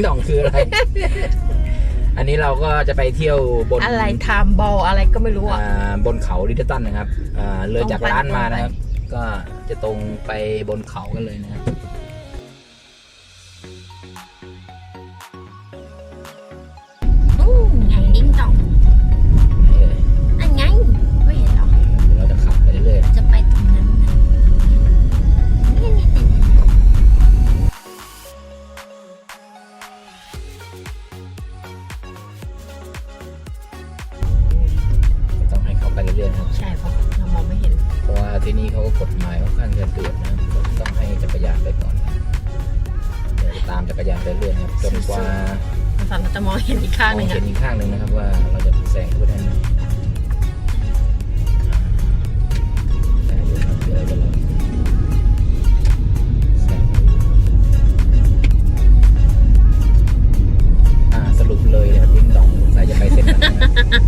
ดิ้งดองคืออะไร อันนี้เราก็จะไปเที่ยวบนอะไรไทม์บอลอะไรก็ไม่รู้อะอ่าบนเขาลิตเติ้ลตันนะครับอ่าเลยจากตรงไปร้านมาตรงไปนะครับ ก็จะตรงไปบนเขากันเลยนะครับ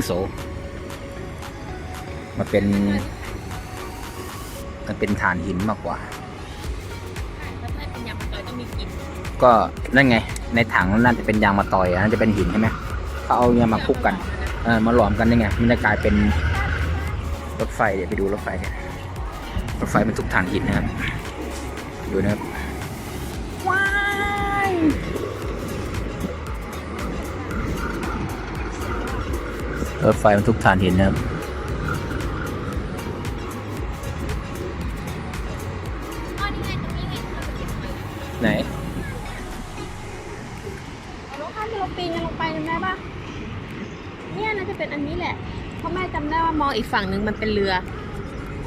งโซมันเป็น มันเป็นฐานหินมากกว่า ก็นั่นไง ในถังนั่นจะเป็นยางมะตอยอันนั้นจะเป็นหินใช่ไหมเขาเอาเนี่ยมาคลุกกันเออมาหลอมกันนี่ไง มันจะกลายเป็นรถไฟเดี๋ยวไปดูรถไฟกันรถไฟเป็นทุกฐานหินนะครับ ดูนะครับว้าย รถไฟมันทุกฐานหินนะครับอ๋อนี่ไงตรงนี้ไงที่เราไปเก็บไว้ไหนรถคันที่เราปีนกันลงไปจำได้ปะเนี่ยน่าจะเป็นอันนี้แหละ เพราะแม่จำได้ว่ามองอีกฝั่งหนึ่งมันเป็นเรือ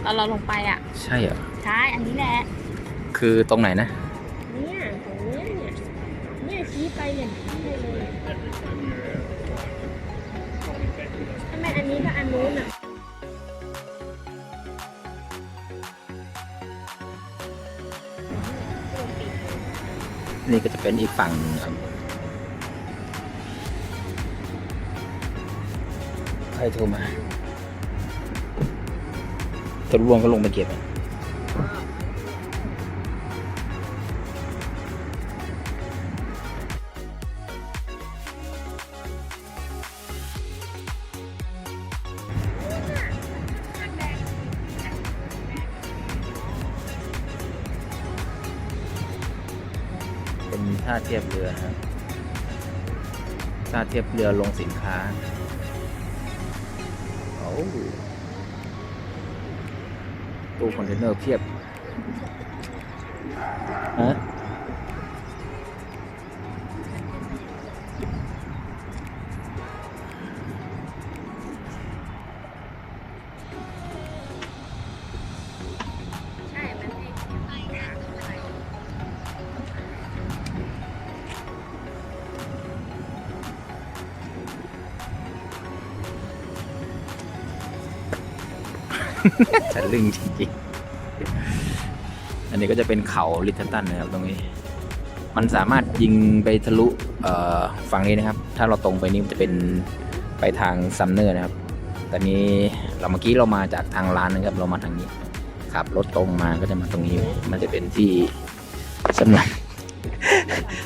ตอนเราลงไปอะ ใช่เหรอ ใช่ อันนี้แหละ คือตรงไหนนะ นู้นอะนี่ก็จะเป็นอีกฝั่งหนึ่งครับใครโทรมาทดลวงก็ลงไปเก็บอะ ท่าเทียบเรือครับท่าเทียบเรือลงสินค้าโอ้ตู้คอนเทนเนอร์เพียบ ทะลึ่งจริงๆ อันนี้ก็จะเป็นเขาลิทเทนตันนะครับตรงนี้ มันสามารถยิงไปทะลุฝั่งนี้นะครับ ถ้าเราตรงไปนี่มันจะเป็นไปทางซัมเนอร์นะครับแต่นี้เราเมื่อกี้เรามาจากทางร้านนะครับ เรามาทางนี้ขับรถตรงมาก็จะมาตรงนี้ มันจะเป็นที่สำหรับ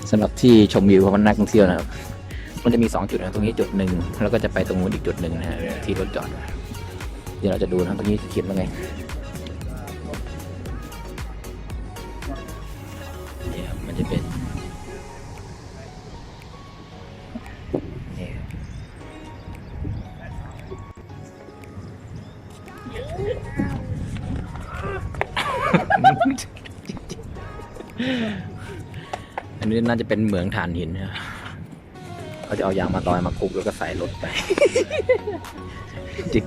สำหรับที่ชมวิวของนักท่องเที่ยวนะครับ มันจะมี 2 จุดนะตรงนี้จุดหนึ่งแล้วก็จะไปตรงนู้นอีกจุดหนึ่งนะฮะที่รถจอด เดี๋ยวเราจะดูนะครับตรงนี้เขียนว่าไงเนี่ยครับมันจะเป็นเนี่ยอันนี้น่าจะเป็นเหมืองถ่านหินนะ เขาจะเอายางมาตอยมาคลุกแล้วก็ใส่รถไป จริง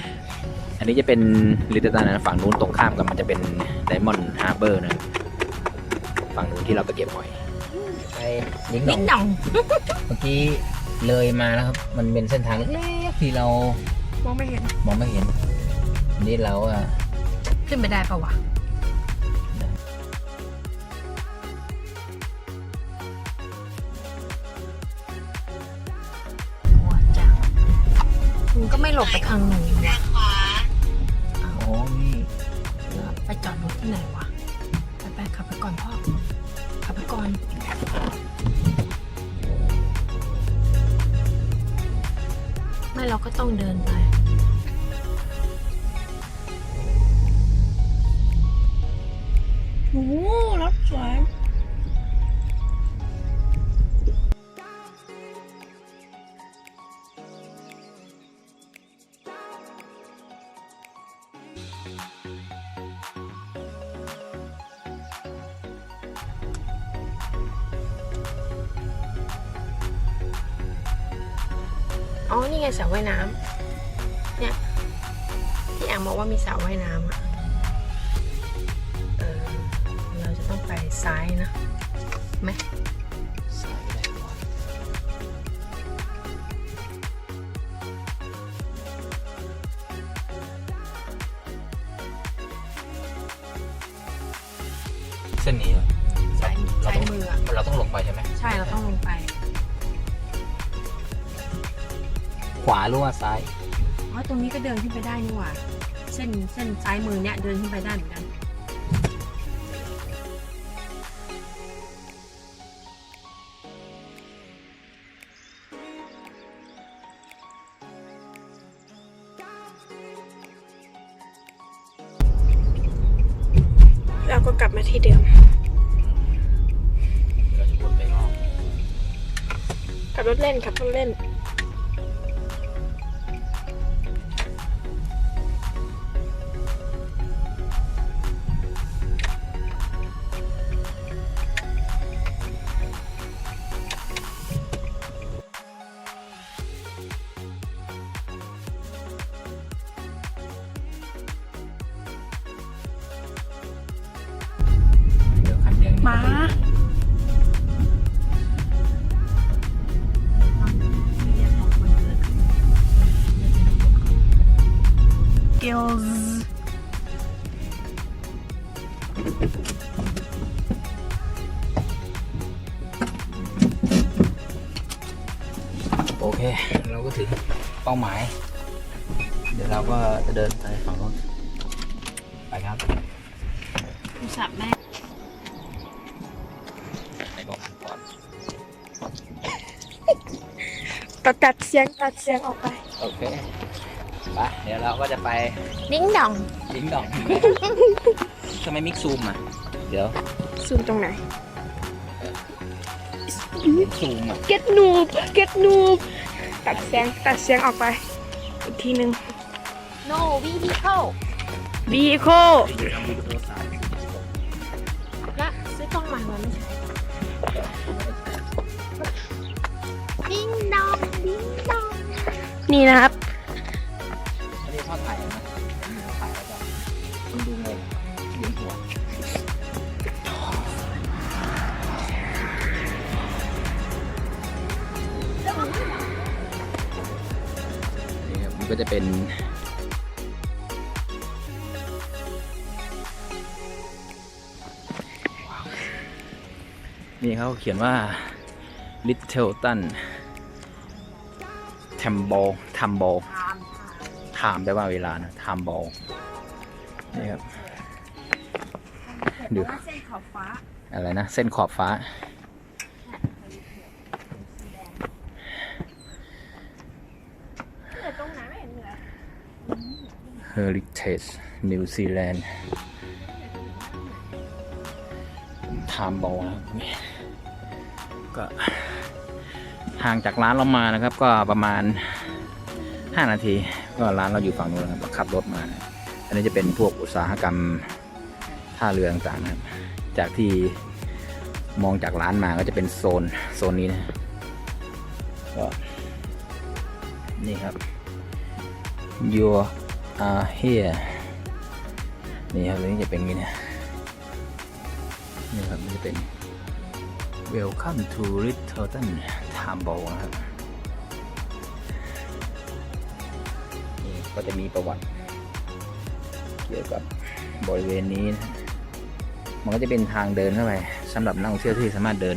ๆ อันนี้จะเป็นลิตเติ้ลตันนะฝั่งนู้นตรงข้ามกันมันจะเป็นไดมอนด์ฮาร์เบอร์นะ ฝั่งนู้นที่เราไปเก็บหอย ไปนิ้งหนนิองดหน่องเมื่อกี้เลยมาแล้วครับ มันเป็นเส้นทางเล็กๆที่เรามองไม่เห็น มองไม่เห็นอันนี้เราอะขึ้นไปได้ปะวะ ไม่หลบไปทางหนูวะโอ้นี่ไปจอดรถที่ไหนวะ ไปไปขับไปก่อนพ่อ ขับไปก่อน ไม่เราก็ต้องเดินไปโอ้ อ๋อ นี่ไงสระว่ายน้ำเนี่ย ที่แอมบอกว่ามีสระว่ายน้ำอะเออ เราจะต้องไปซ้ายนะไหม ขวาหรือว่าซ้ายอ๋อตรงนี้ก็เดินขึ้นไปได้นี่หว่า เส้นเส้นซ้ายมือเนี่ยเดินขึ้นไปได้เหมือนกัน เราก็กลับมาที่เดิมเราจะวนไปรอบขับรถเล่นขับรถเล่น ไปฝั่งโน้นไปครับโทรศัพท์แม่ไปบอกก่อนตัดตัดเสียงตัดเสียงออกไป โอเคไปเดี๋ยวเราก็จะไปดิ้งดอง ลิงก์ดอกทำไมมิกซูมอะ เดี๋ยวซูมตรงไหนซูมอะ get noob get noob ตัดเสียงตัดเสียงออกไป อีกทีหนึ่ง no vehicle vehicle และซื้อกล้องใหม่มาไม่ใช้ดิ้งดองดิ้งดองนี่นะครับ อันนี้พ่อถ่ายนะถ่ายแล้วก็มันดูงงเวียนหัวนี่ครับมันก็จะเป็น นี่เขาเขียนว่า Littleton t a m b o t a m b o ตามไทม์แปลว่าเวลานะ time ball นี่ครับดูเส้นขอบฟ้า อะไรนะ เส้นขอบฟ้าตรงไหนไม่เห็นเลย Heritage New Zealand time ball นะครับ ก็ห่างจากร้านเรามานะครับ ก็ประมาณ 5 นาที ก็ร้านเราอยู่ฝั่งนู้นนะครับขับรถมา อันนี้จะเป็นพวกอุตสาหกรรมท่าเรือต่างๆนะครับ จากที่มองจากร้านมาก็จะเป็นโซนโซนนี้นะก็นี่ครับ you are here นี่ครับตรงนี้จะเป็นงนี้นะนี่ครับมันจะเป็น Welcome to Littleton Tambo นะครับนี่ก็จะมีประวัติ เกี่ยวกับบริเวณนี้นะมันก็จะเป็นทางเดินเข้าไปสำหรับนักท่องเที่ยวที่สามารถเดิน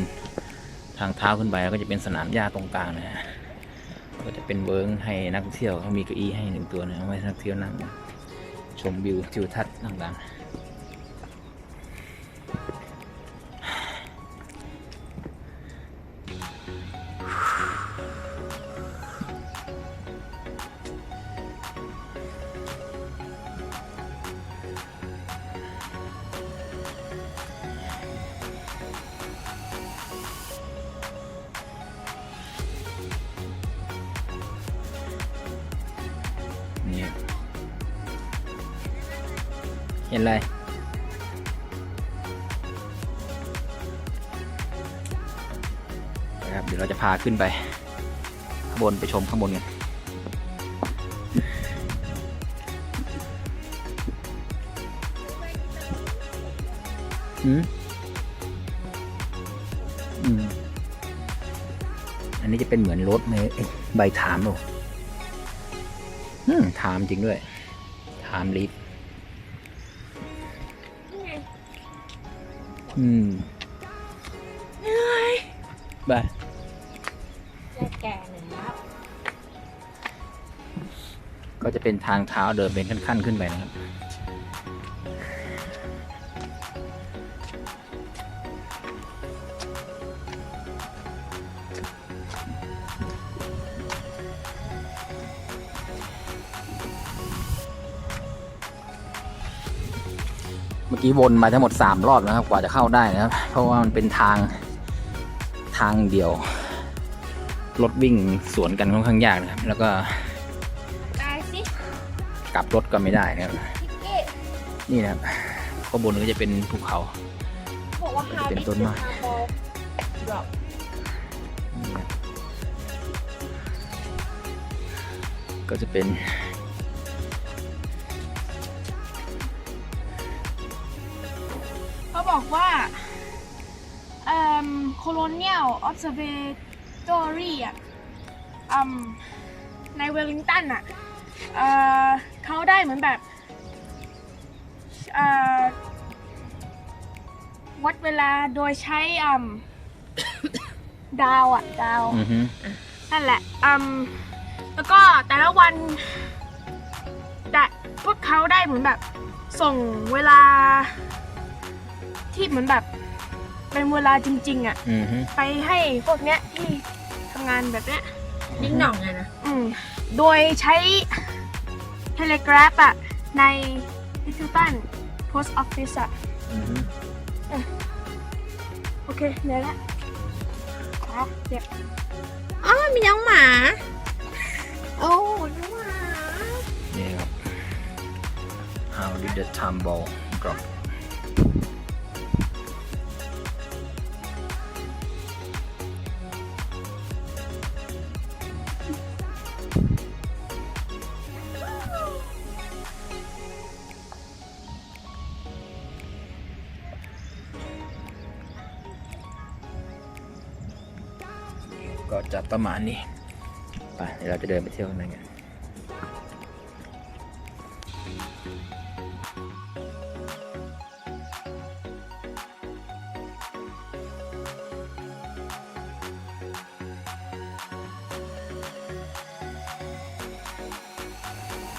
ทางเท้าขึ้นไปแล้วก็จะเป็นสนามหญ้าตรงกลางนะฮะก็จะเป็นเวิร์งให้นักท่องเที่ยวเขามีเก้าอี้ให้หนึ่งตัวนะเอาไว้นักท่องเที่ยวนั่งชมวิวทิวทัศน์ต่างๆ เห็นอะไรนะครับเดี๋ยวเราจะพาขึ้นไปข้างบนไปชมข้างบนกันอืมอืมอันนี้จะเป็นเหมือนรถไหมใบถามหรออืมถามจริงด้วย ถามลิฟต์ อืมเหนื่อยบายจะแก่แล้วก็จะเป็นทางเท้าเดินเป็นขั้นๆขึ้นไปนะครับ กี้วนมาทั้งหมด 3 รอบนะครับ กว่าจะเข้าได้นะครับ เพราะว่ามันเป็นทางทางเดียว รถวิ่งสวนกันค่อนข้างยากนะครับ แล้วก็ตายสิกลับรถก็ไม่ได้นะครับพิกเก้นี่นะครับข้างบนก็จะเป็นภูเขาบอกว่า how เป็น did ต้น the ไม้ ball drop นี่ครับก็จะเป็น บอกว่าเอ่อ colonial observatory อะอืมในเวลลิงตันอะเอ่อเขาได้เหมือนแบบเอ่อวัดเวลาโดยใช้อืมดาวอะ ดาว อือฮึนั่นแหละอืมแล้วก็แต่ละวันแต่พวกเขาได้เหมือนแบบส่งเวลา ที่เหมือนแบบ เป็นเวลาจริง ๆอะ่ะ อือฮึไปให้พวกเนี้ยที่ทำงานแบบเนี้ย นิ่งหน่องไงนะ อืมโดยใช้เทเลกราฟอะใน l i t t l e t o n Post Office อะอือฮึโอเคเดี๋ยวละอะเดี๋ยวอ๋อมีน้องหมา โอ้น้องหมา นี่ครับ How did the tumble drop ประมาณนี้ไปเดี๋ยวเราจะเดินไปเที่ยวข้างในกัน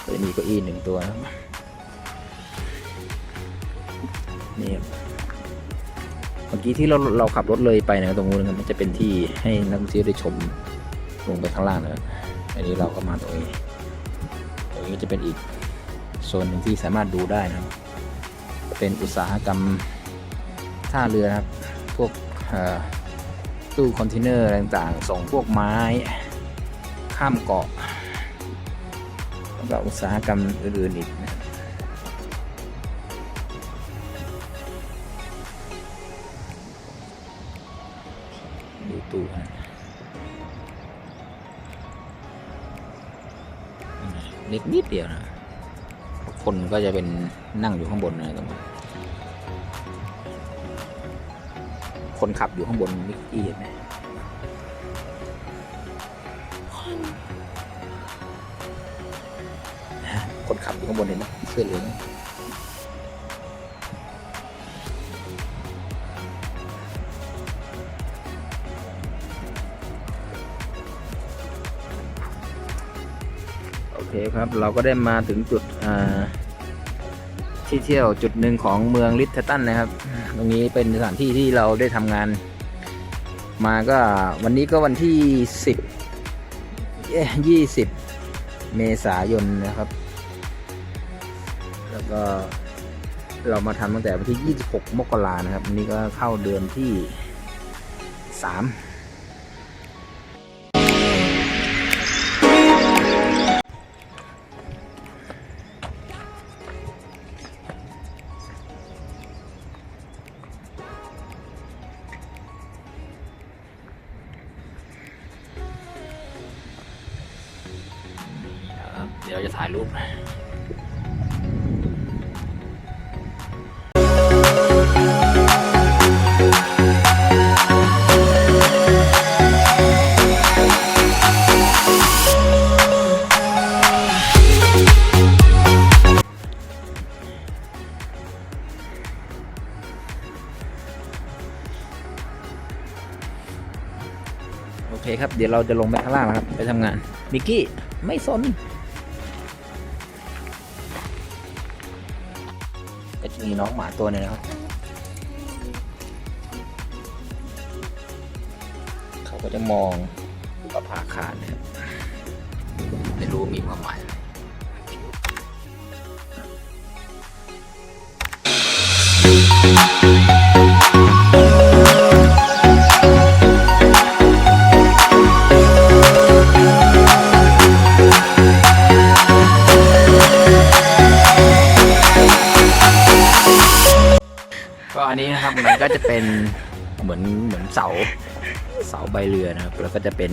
ก็จะมีเก้าอี้หนึ่งตัวนะนี่ มื่อกี้ที่เราเราขับรถเลยไปนะตรงนู้นนะมันจะเป็นที่ให้นักท่องเที่ยวได้ชมลงไปข้างล่างนะอันนี้เราก็มาตรงนี้ตรงนี้จะเป็นอีกโซนหนึ่งที่สามารถดูได้นะครับ เป็นอุตสาหกรรมท่าเรือนะครับ พวกตู้คอนเทนเนอร์ต่างๆ ส่งพวกไม้ข้ามเกาะแล้วก็อุตสาหกรรมอื่นๆอีก ตู้นะเล็กนิดเดียวนะ คนก็จะเป็นนั่งอยู่ข้างบนนะตรงนี้คนขับอยู่ข้างบนมิกกี้เห็นไหมคนขับอยู่ข้างบนเห็นไหมเสื้อเหลือง คครับ เราก็ได้มาถึงจุดที่เที่ยวจุดหนึ่งของเมืองลิทเทตันนะครับ ตรงนี้เป็นสถานที่ที่เราได้ทำงาน มาก็วันนี้ก็วันที่สิบยี่สิบเมษายนนะครับ แล้วก็เรามาทำตั้งแต่วันที่ 26 มกรานะครับ วันนี้ก็เข้าเดือนที่ 3 เดี๋ยวเราจะถ่ายรูปโอเคครับ เดี๋ยวเราจะลงไปข้างล่างนะครับ ไปทำงานมิกกี้ ไม่สน น้องหมาตัวนึงนะครับ เขาก็จะมองประภาคารนะครับไม่รู้มีความหมายอะไร ก็จะเป็นเหมือนเหมือนเสาเสาใบเรือนะครับ แล้วก็จะเป็น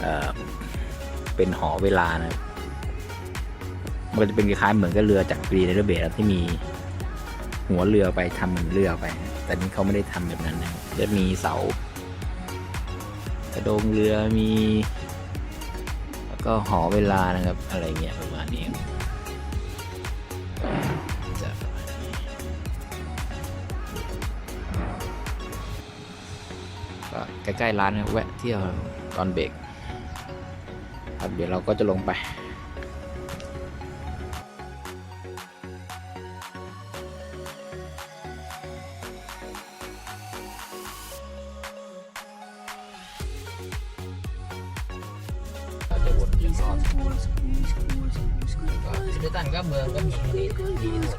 เอ่อเป็นหอเวลานะครับมันก็จะเป็นคล้ายๆเหมือนกับเรือจากกรีเดอร์เบสที่มีหัวเรือไปทำเหมือนเรือไป แต่นี่เขาไม่ได้ทำแบบนั้นนะจะมีเสากระโดงเรือมี แล้วก็หอเวลานะครับ อะไรเงี้ยประมาณนี้ ใกล้ๆร้านนะแวะเที่ยวตอนเบรกครับเดี๋ยวเราก็จะลงไปเราจะวนเวียนรอบก็ซิลิตันก็เมืองก็มีแค่นี้ดีหมด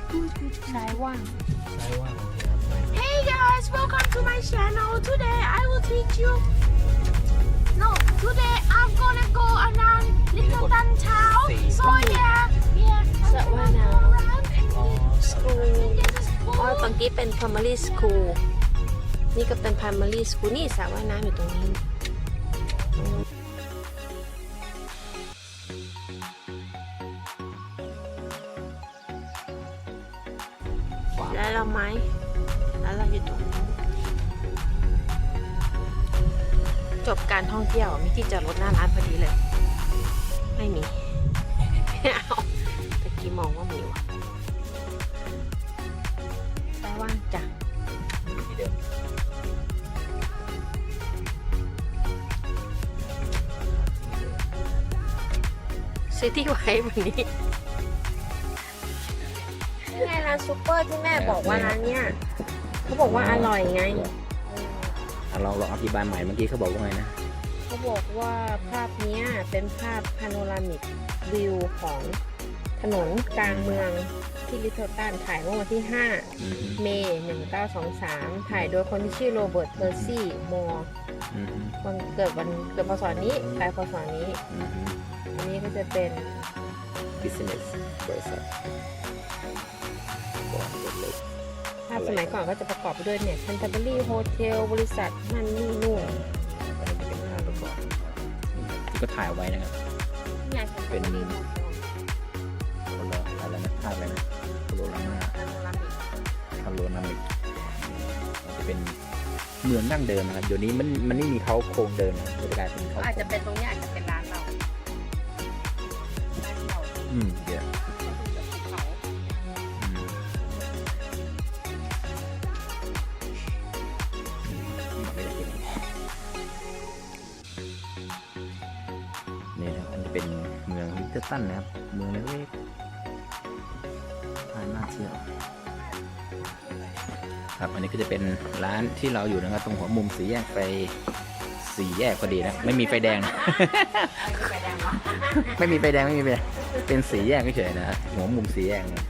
ซ้ายว่างใช่ว่าโอเคครับ Hey guys, welcome to my channel. Today I will teach you. No, today I'm gonna go around Little Tan Town. So yeah, yeah. สระว่ายน้ Around and อ๋อำ school this is อ๋อ cool. ตอนกี้เป็น primary school นี่ก็เป็น primary school นี่สระว่ายน้ำอยู่ตรงนี้ จบการท่องเที่ยวมิกกี้จอดรถหน้าร้านพอดีเลย ไม่มีไม่เอาตะกี้มองว่ามีว่ะแปว่างจ้ะที่เดิมซื้อที่ไว้วันนี้นี่ไงร้านซูเปอร์ที่แม่บอกว่าร้านเนี้ยเขาบอกว่าอร่อยไง อะลองลองอธิบายใหม่เมื่อกี้เขาบอกว่าไงนะเขาบอกว่าภาพเนี้ยเป็นภาพพาโนรามิกวิวของถนนกลางเมืองที่ลิทเทิลตันถ่ายเมื่อวันที่อืม5เมษายน1923 ถ่ายโดยคนที่ชื่อโรเบิร์ตเพอร์ซี่มอร์อืมวันเกิดวันเกิดพศนี้ปลายพศนี้อืมอันนี้ก็จะเป็นบิสเนสบริษัทาพสมัยก่อนก็จะประกอบไปด้วยเนี่ย Canterbury Hotel บริษัทนั่นนี่นู่นอันนี้เป็นภาพประกอบที่ก็ถ่ายเอาไว้นะครับนี่ไงเป็น Canterbury Hotel คนละอะไรนะภาพอะไรนะโคโรนาพาโนรามิกคาโรนามิกมันจะเป็นเมืองดั้งเดิมนะครับเดี๋ยวนี้มันมันไม่มีเขาโครงเดิมนะมันจะกลายเป็นเขาอาจจะเป็นตรงนี้อาจจะเป็นร้านเราร้านเราอืมเดี๋ยว ตเติ้ลตันนะครับเมืองเล็กๆผ่านน่าเที่ยว ครับอันนี้ก็จะเป็นร้านที่เราอยู่นะครับ ตรงหัวมุมสีแยกไฟสี่แยกพอดีนะ ไม่มีไฟแดงนะไม่ไปแดงวะไม่มีไฟแดงไม่มีไฟแดงเป็นสีแยกเฉยๆนะฮะหัวมุมสีแยกนะ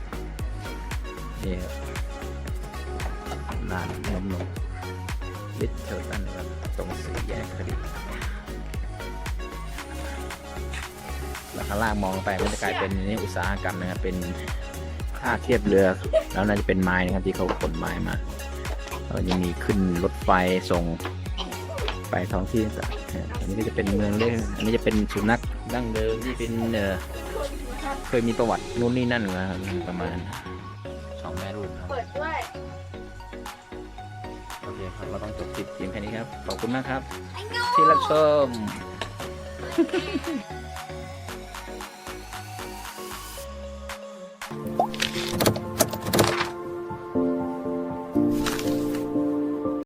นี่ครับร้านนมนมลิตเทิลตัน แล้วข้างล่างมองไปก็จะกลายเป็นนี่อุตสาหกรรมนะครับเป็นท่าเทียบเรือ แล้วน่าจะเป็นไม้นะครับที่เขาขนไม้มาแล้วยังมีขึ้นรถไฟส่งไปท้องที่ต่างๆอันนี้ก็จะเป็นเมืองเล็กอันนี้จะเป็นสุนัขดั้งเดิมที่เป็นเออเคยมีประวัตินู่นนี่นั่นนะครับประมาณสองแม่ลูกครับเปิดด้วยโอเคครับเราต้องจบคลิปเพียงแค่นี้ครับ ขอบคุณมากครับ ที่รับชม